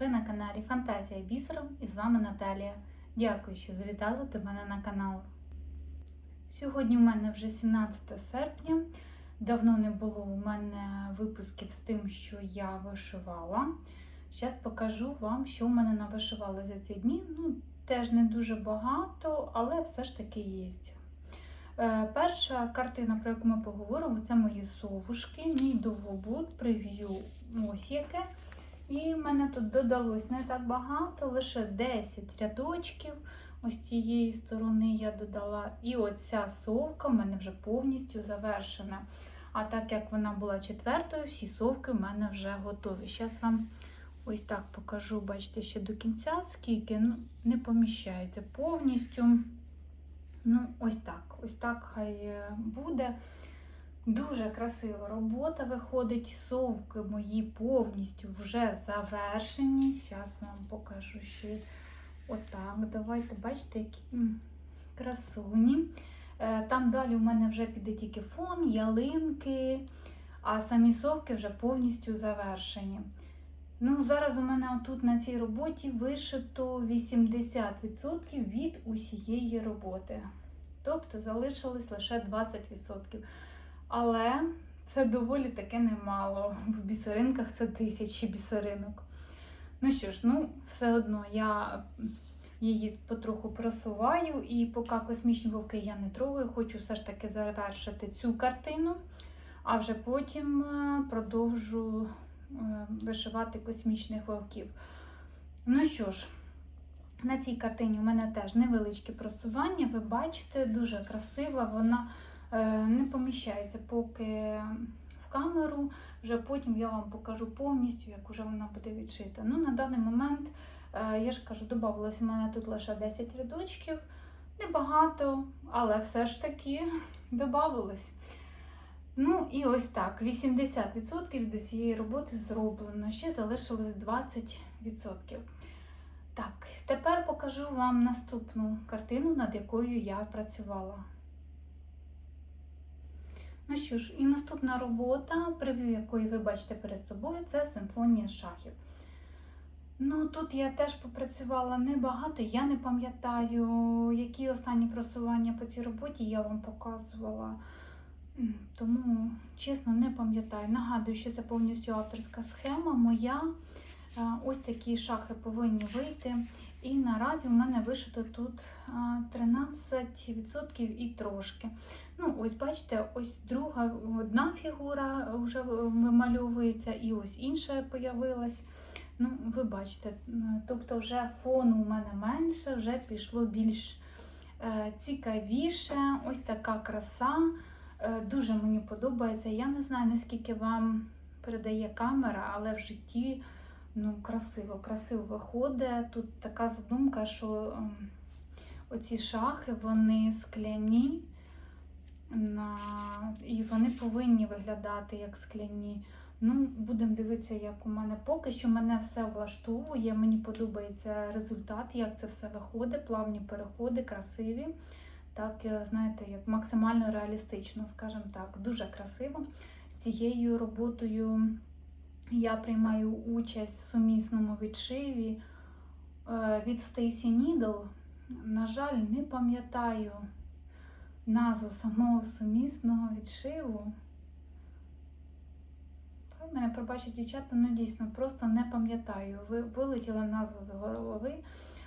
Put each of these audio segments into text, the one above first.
Ви на каналі Фантазія бісером і з вами Наталія. Дякую, що завітали до мене на канал. Сьогодні в мене вже 17 серпня. Давно не було у мене випусків з тим, що я вишивала. Зараз покажу вам, що в мене навишивали за ці дні. Ну, теж не дуже багато, але все ж таки є. Е, Перша картина, про яку ми поговоримо, це мої совушки, мій довгобуд, прев'ю ось яке. І в мене тут додалось не так багато, лише 10 рядочків. Ось цієї сторони я додала. І оця совка в мене вже повністю завершена. А так як вона була четвертою, всі совки в мене вже готові. Зараз вам ось так покажу, бачите, ще до кінця, скільки ну, не поміщається повністю. Ну, ось так. Ось так хай буде. Дуже красива робота виходить. Совки мої повністю вже завершені. Зараз вам покажу ще отак. Давайте, бачите, які красуні. Там далі у мене вже піде тільки фон, ялинки, а самі совки вже повністю завершені. Ну, Зараз у мене тут на цій роботі вишито 80% від усієї роботи. Тобто залишилось лише 20%. Але це доволі таке немало. В бісеринках це тисячі бісеринок. Ну що ж, ну, все одно я її потроху просуваю, і поки космічні вовки я не трогаю, хочу все ж таки завершити цю картину, а вже потім продовжу вишивати космічних вовків. Ну що ж, на цій картині у мене теж невеличке просування. Ви бачите, дуже красива, вона не поміщається поки в камеру. Вже потім я вам покажу повністю, як вже вона буде відшита. Ну, На даний момент, я ж кажу, додавалось у мене тут лише 10 рядочків. Небагато, але все ж таки додавалось. Ну, і ось так: 80% від усієї роботи зроблено. Ще залишилось 20%. Так, тепер покажу вам наступну картину, над якою я працювала. Ну що ж, і наступна робота, прев'ю якої ви бачите перед собою, це симфонія шахів. Ну, тут я теж попрацювала небагато, я не пам'ятаю, які останні просування по цій роботі я вам показувала. Тому, чесно, не пам'ятаю. Нагадую, що це повністю авторська схема моя. Ось такі шахи повинні вийти. І наразі в мене вишито тут 13% і трошки. Ну, ось бачите, ось друга одна фігура вже вимальовується, і ось інша появилась. Ну, ви бачите, тобто вже фону у мене менше, вже пішло більш е, цікавіше. Ось така краса. Е, дуже мені подобається. Я не знаю, наскільки вам передає камера, але в житті ну, красиво, красиво виходить. Тут така задумка, що оці шахи, вони скляні, і вони повинні виглядати як скляні. Ну, Будемо дивитися, як у мене поки що мене все влаштовує. Мені подобається результат, як це все виходить, плавні переходи, красиві. Так, знаєте, як максимально реалістично, скажімо так, дуже красиво. З цією роботою я приймаю участь в сумісному відшиві від Stacy Needle. На жаль, не пам'ятаю назву самого сумісного відшиву. Хай мене пробачать дівчата, ну дійсно, просто не пам'ятаю. Вилетіла назва з голови,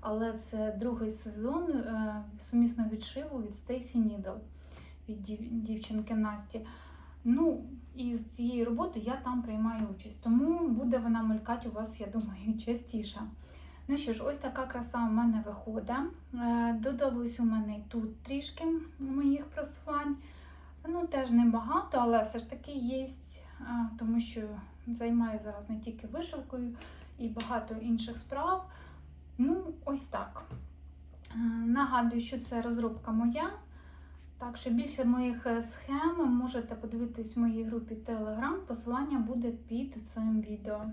але це другий сезон сумісного відшиву від Stacy Needle, від дівчинки Насті. Ну, і з цієї роботи я там приймаю участь. Тому буде вона мелькати у вас, я думаю, частіше. Ну що ж, ось така краса у мене виходить. Додалось у мене тут трішки моїх просувань. Ну, теж небагато, але все ж таки є, тому що займаю зараз не тільки вишивкою і багато інших справ. Ну, ось так. Нагадую, що це розробка моя. Так що більше моїх схем можете подивитись в моїй групі Telegram, посилання буде під цим відео.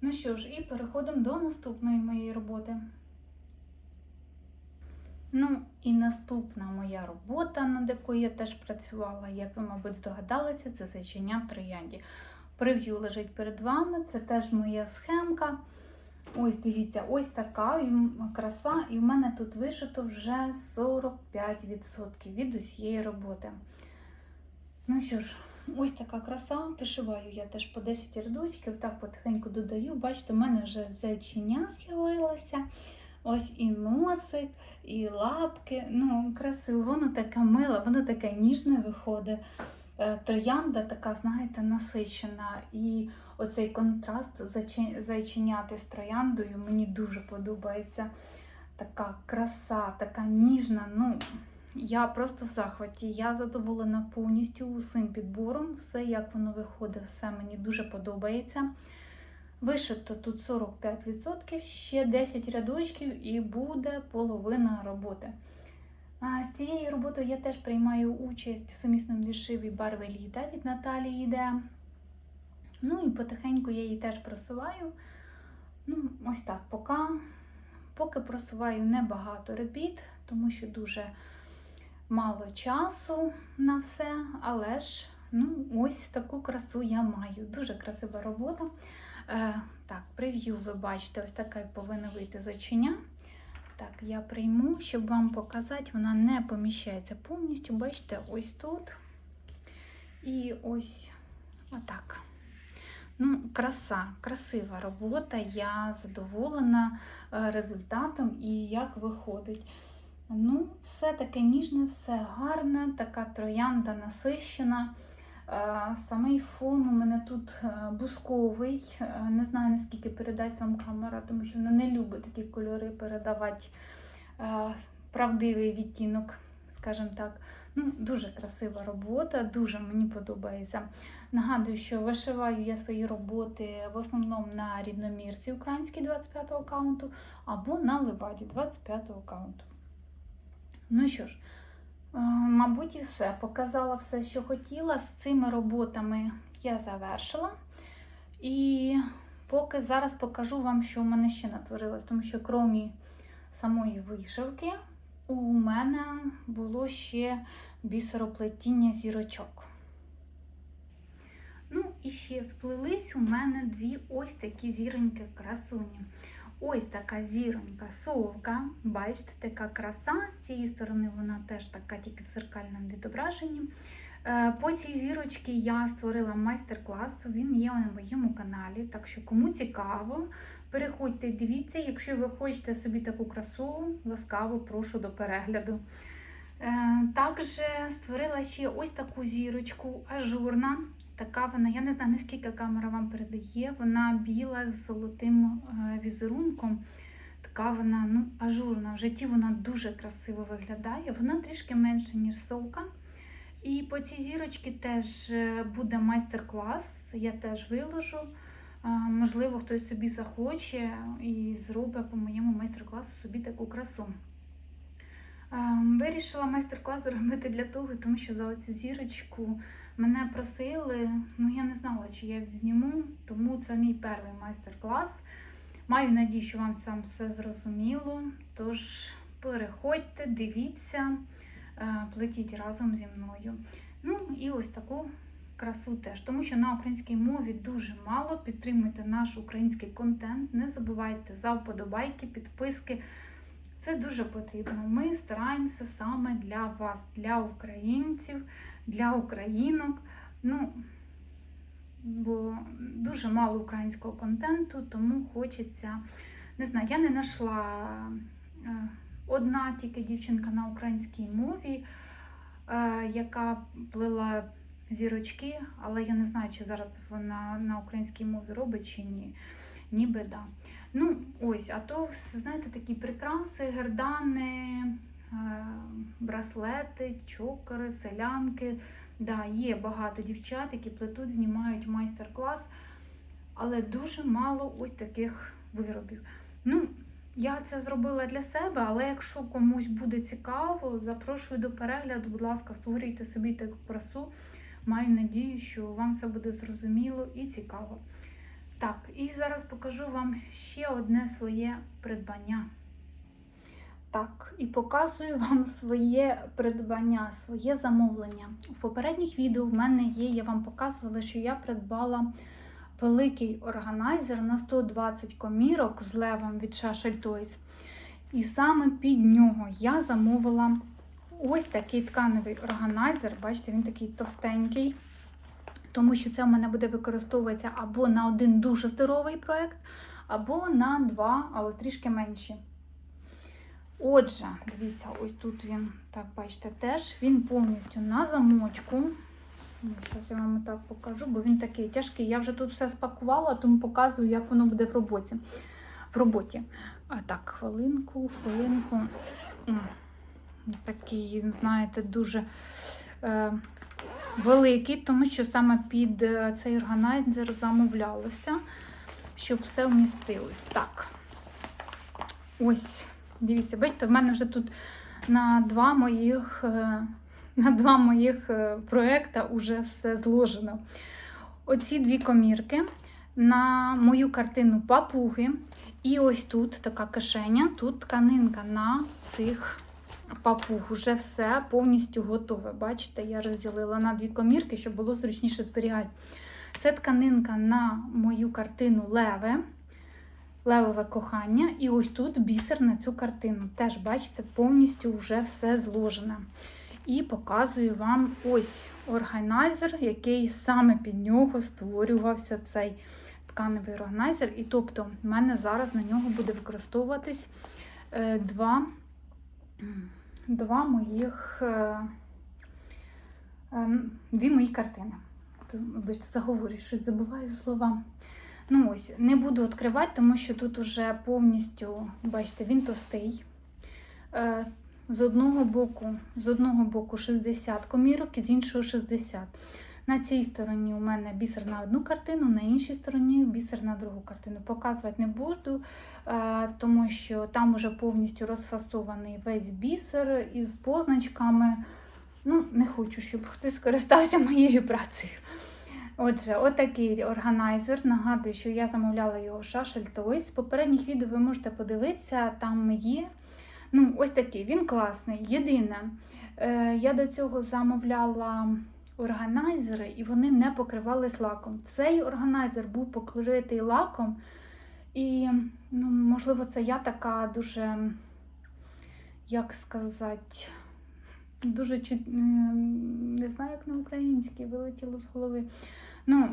Ну що ж, і переходимо до наступної моєї роботи. Ну, і наступна моя робота, над якою я теж працювала, як ви, мабуть, здогадалися, це зайчиня в троянді. Прев'ю лежить перед вами, це теж моя схемка. Ось дивіться, ось така краса, і в мене тут вишито вже 45% від усієї роботи. Ну що ж, ось така краса. Вишиваю я теж по 10 рядочків, так потихеньку додаю. Бачите, в мене вже зайчиня з'явилося. Ось і носик, і лапки. Ну, красиво, воно таке миле, воно таке ніжне виходить. Е, Троянда така, знаєте, насичена. І оцей контраст зайчи- зайченяти з трояндою мені дуже подобається. Така краса, така ніжна. Ну, я просто в захваті. Я задоволена повністю усім підбором. Все, як воно виходить, все мені дуже подобається. Вишито тут 45%, ще 10 рядочків і буде половина роботи. З цією роботою я теж приймаю участь в сумісному вішиві барви літа від Наталії йде. Ну і потихеньку я її теж просуваю. Ну, ось так, поки, поки просуваю небагато робіт, тому що дуже мало часу на все, але ж ну, ось таку красу я маю. Дуже красива робота. Е, так, прев'ю ви бачите, ось така повинна вийти зачиня. Так, я прийму, щоб вам показати, вона не поміщається повністю. Бачите, ось тут. І ось отак. Ну, краса, красива робота. Я задоволена е, результатом і як виходить. Ну, все таке ніжне, все гарне, така троянда насищена. Е, Самий фон у мене тут е, бусковий. Е, Не знаю, наскільки передасть вам камера, тому що вона не любить такі кольори передавати правдивий відтінок, скажімо так. Ну, Дуже красива робота, дуже мені подобається. Нагадую, що вишиваю я свої роботи в основному на рівномірці українській 25-го аккаунту або на леваді 25-го аккаунту. Ну що ж, мабуть, і все. Показала все, що хотіла. З цими роботами я завершила. І поки зараз покажу вам, що в мене ще натворилось, тому що крім самої вишивки, у мене було ще бісероплетіння зірочок. Ну, і ще сплелись у мене дві ось такі зіроньки красуні. Ось така зіронька совка. Бачите, така краса. З цієї сторони вона теж така, тільки в зеркальному відображенні. Е, По цій зірочці я створила майстер-клас, він є на моєму каналі. Так що, кому цікаво, переходьте дивіться. Якщо ви хочете собі таку красу, ласкаво прошу до перегляду. Е, Також створила ще ось таку зірочку ажурна. Така вона, я не знаю, наскільки камера вам передає. Вона біла з золотим е, візерунком. Така вона ну, ажурна. В житті вона дуже красиво виглядає. Вона трішки менша, ніж совка. І по цій зірочці теж е, буде майстер-клас. Я теж виложу. Е, Можливо, хтось собі захоче і зробить по моєму майстер-класу собі таку красу. Е, Вирішила майстер-клас зробити для того, тому що за оцю зірочку мене просили. Ну я не знала, чи я зніму, тому це мій перший майстер-клас. Маю надію, що вам сам все зрозуміло. Тож переходьте, дивіться, е, плетіть разом зі мною. Ну і ось таку красу теж, тому що на українській мові дуже мало. Підтримуйте наш український контент. Не забувайте за вподобайки, підписки. Це дуже потрібно. Ми стараємося саме для вас, для українців, для українок. Ну, бо дуже мало українського контенту, тому хочеться. Не знаю, я не знайшла е, одна тільки дівчинка на українській мові, е, яка плела зірочки, але я не знаю, чи зараз вона на українській мові робить чи ні. Ніби да. Ну, ось, а то, знаєте, такі прикраси, гердани, е, браслети, чокери, селянки. Да, є багато дівчат, які плетуть, знімають майстер-клас, але дуже мало ось таких виробів. Ну, я це зробила для себе, але якщо комусь буде цікаво, запрошую до перегляду, будь ласка, створюйте собі таку красу. Маю надію, що вам все буде зрозуміло і цікаво. Так, і зараз покажу вам ще одне своє придбання. Так, і показую вам своє придбання, своє замовлення. В попередніх відео в мене є, я вам показувала, що я придбала великий органайзер на 120 комірок з левом від Shashel Toys. І саме під нього я замовила ось такий тканевий органайзер. Бачите, він такий товстенький, тому що це в мене буде використовуватися або на один дуже здоровий проєкт, або на два, але трішки менші. Отже, дивіться, ось тут він, так, бачите, теж він повністю на замочку. Зараз я вам так покажу, бо він такий тяжкий. Я вже тут все спакувала, тому показую, як воно буде в роботі. В роботі. А так, хвилинку, хвилинку. Такий, знаєте, дуже е, великий, тому що саме під е, цей органайзер замовлялося, щоб все вмістилось. Так. Ось, дивіться, бачите, в мене вже тут на два моїх. Е, на два моїх е, вже все зложено. Оці дві комірки на мою картину папуги. І ось тут така кишеня, тут тканинка на цих папуг. Уже все повністю готове. Бачите, я розділила на дві комірки, щоб було зручніше зберігати. Це тканинка на мою картину Леве. Левове кохання. І ось тут бісер на цю картину. Теж, бачите, повністю вже все зложене. І показую вам ось органайзер, який саме під нього створювався цей тканевий органайзер. І тобто, в мене зараз на нього буде використовуватись е, два, два моїх е, е, дві мої картини. Вибачте, заговорюю, щось забуваю слова. Ну ось, не буду відкривати, тому що тут уже повністю, бачите, він товстий. Е, з одного боку, з одного боку 60 комірок і з іншого 60. На цій стороні у мене бісер на одну картину, на іншій стороні бісер на другу картину. Показувати не буду, е, тому що там вже повністю розфасований весь бісер із позначками. Ну, не хочу, щоб хтось скористався моєю працею. Отже, отакий органайзер. Нагадую, що я замовляла його в Shashel Toys. З попередніх відео ви можете подивитися, там є. Ну, ось такий, він класний. Єдине, е, я до цього замовляла органайзери, і вони не покривались лаком. Цей органайзер був покритий лаком, і, ну, можливо, це я така дуже, як сказати, дуже чуть, е, не знаю, як на українській вилетіло з голови. Ну,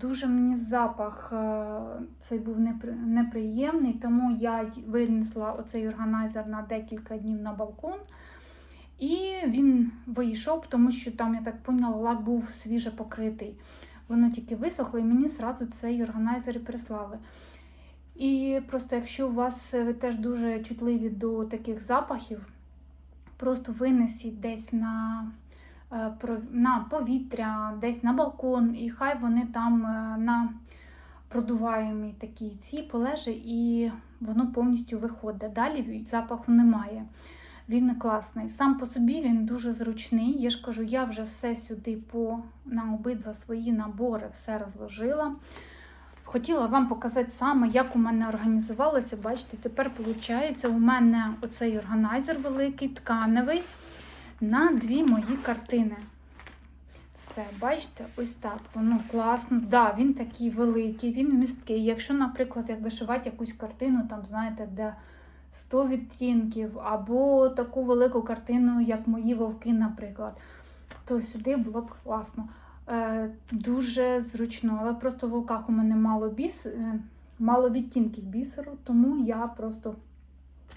Дуже мені запах е, цей був неприємний, тому я винесла оцей органайзер на декілька днів на балкон. І він вийшов, тому що там, я так поняла, лак був свіже покритий. Воно тільки висохло, і мені одразу цей органайзер прислали. І просто, якщо у вас ви теж дуже чутливі до таких запахів, просто винесіть десь на е, на повітря, десь на балкон, і хай вони там е, на продуваємі такі ці полежі, і воно повністю виходить. Далі запаху немає. Він класний. Сам по собі він дуже зручний. Я ж кажу, я вже все сюди по на обидва свої набори все розложила. Хотіла вам показати саме, як у мене організувалося. Бачите, тепер виходить, у мене оцей органайзер великий, тканевий, на дві мої картини. Все, бачите, ось так. Воно класно. Да, він такий великий, він місткий. Якщо, наприклад, як вишивати якусь картину, там, знаєте, де 100 відтінків, або таку велику картину, як мої вовки, наприклад, то сюди було б класно. Е, дуже зручно, але просто в вовках у мене мало біс, е, мало відтінків бісеру, тому я просто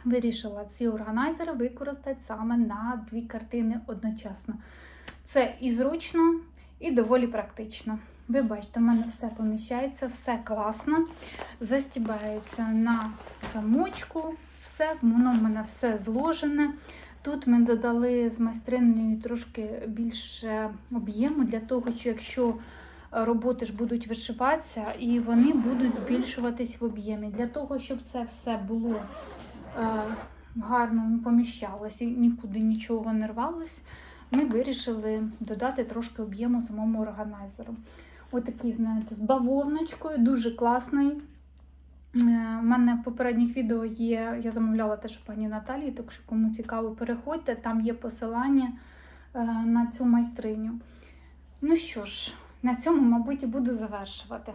вирішила ці органайзери використати саме на дві картини одночасно. Це і зручно, і доволі практично. Ви бачите, в мене все поміщається, все класно, застібається на замочку, все, воно в мене все зложене. Тут ми додали з майстриною трошки більше об'єму для того, що якщо роботи ж будуть вишиватися, і вони будуть збільшуватись в об'ємі. Для того, щоб це все було е, гарно поміщалось і нікуди нічого не рвалось, ми вирішили додати трошки об'єму самому органайзеру. Отакий, знаєте, з бавовночкою, дуже класний. У мене в попередніх відео є, я замовляла теж у пані Наталії, так що кому цікаво, переходьте, там є посилання е, на цю майстриню. Ну що ж, на цьому, мабуть, і буду завершувати.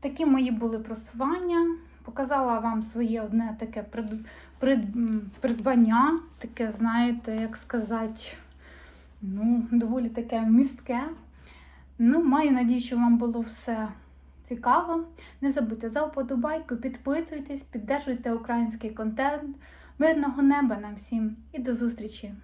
такі мої були просування. Показала вам своє одне таке прид, прид, придбання, таке, знаєте, як сказати, ну, доволі таке містке. Ну, маю надію, що вам було все цікаво. Не забудьте за вподобайку, підписуйтесь, піддержуйте український контент. Мирного неба нам всім і до зустрічі!